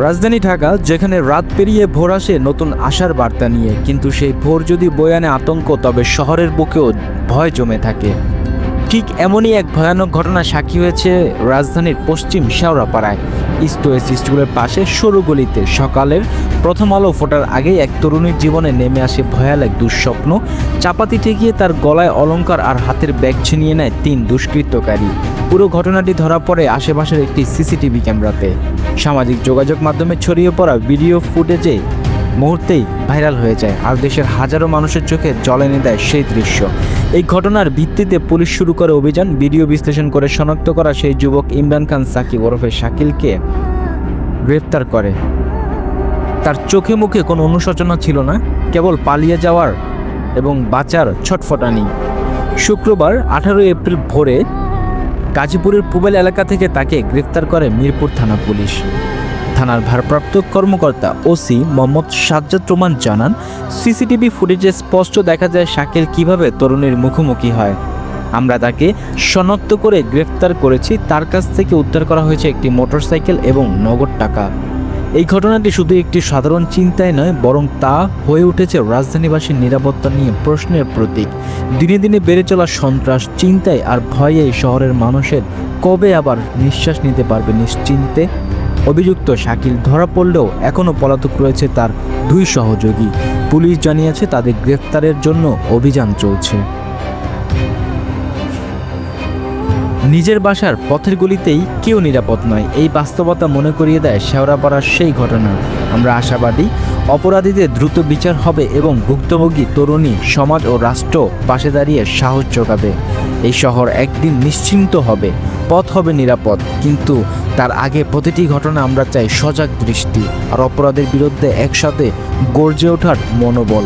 রাজধানী ঢাকা, যেখানে রাত পেরিয়ে ভোর আসে নতুন আশার বার্তা নিয়ে। কিন্তু সেই ভোর যদি বয়ে আনে আতঙ্ক, তবে শহরের বুকেও ভয় জমে থাকে। ঠিক এমনই এক ভয়ানক ঘটনা সাক্ষী হয়েছে রাজধানীর পশ্চিম শেওড়াপাড়ায়। ইস্ট ওয়েস্ট স্কুলের পাশে সরু গলিতে। সকালের প্রথম আলো ফোটার আগেই এক তরুণীর জীবনে নেমে আসে ভয়াল এক দুঃস্বপ্ন। চাপাতি ঠেকিয়ে তার গলায় অলংকার আর হাতের ব্যাগ ছিনিয়ে নেয় তিন দুষ্কৃতকারী। পুরো ঘটনাটি ধরা পড়ে আশেপাশের একটি সিসিটিভি ক্যামেরাতে। সামাজিক যোগাযোগ মাধ্যমে ছড়িয়ে পড়া ভিডিও ফুটেজে মুহূর্তেই ভাইরাল হয়ে যায়। আর দেশের হাজারো মানুষের চোখে জল এনে দেয় সেই দৃশ্য। এই ঘটনার ভিত্তিতে পুলিশ শুরু করে অভিযান। ভিডিও বিশ্লেষণ করে শনাক্ত করা সেই যুবক ইমরান খান সাকিব ওরফে শাকিলকে গ্রেফতার করে। তার চোখে মুখে কোনো অনুশোচনা ছিল না, কেবল পালিয়ে যাওয়ার এবং বাঁচার ছটফটানি। শুক্রবার আঠারোই এপ্রিল ভোরে গাজীপুরের পুবেল এলাকা থেকে তাকে গ্রেফতার করে মিরপুর থানা পুলিশ। থানার ভারপ্রাপ্ত কর্মকর্তা ওসি মোহাম্মদ সাজ্জাদ রোমান জানান, সিসিটিভি ফুটেজে স্পষ্ট দেখা যায় শাকিল কীভাবে তরুণীর মুখোমুখি হয়। আমরা তাকে শনাক্ত করে গ্রেফতার করেছি, তার কাছ থেকে উদ্ধার করা হয়েছে একটি মোটরসাইকেল এবং নগদ টাকা। এই ঘটনাটি শুধু একটি সাধারণ চিন্তায় নয়, বরং তা হয়ে উঠেছে রাজধানীবাসীর নিরাপত্তা নিয়ে প্রশ্নের প্রতীক। দিনে দিনে বেড়ে চলা সন্ত্রাস, চিন্তায় আর ভয়ে শহরের মানুষের কবে আবার নিঃশ্বাস নিতে পারবে নিশ্চিন্তে? অভিযুক্ত শাকিল ধরা পড়লেও এখনও পলাতক রয়েছে তার দুই সহযোগী। পুলিশ জানিয়েছে তাদের গ্রেফতারের জন্য অভিযান চলছে। নিজের বাসার পথের গলিতেই কেউ নিরাপদ নয়, এই বাস্তবতা মনে করিয়ে দেয় শেওড়াপাড়ার সেই ঘটনা। আমরা আশাবাদী, অপরাধীদের দ্রুত বিচার হবে এবং ভুক্তভোগী তরুণী সমাজ ও রাষ্ট্র পাশে দাঁড়িয়ে সাহস যোগাবে এই শহর একদিন নিশ্চিন্ত হবে, পথ হবে নিরাপদ, কিন্তু তার আগে প্রতিটি ঘটনা আমরা চাই সজাগ দৃষ্টি আর অপরাধের বিরুদ্ধে একসাথে গর্জে ওঠার মনোবল।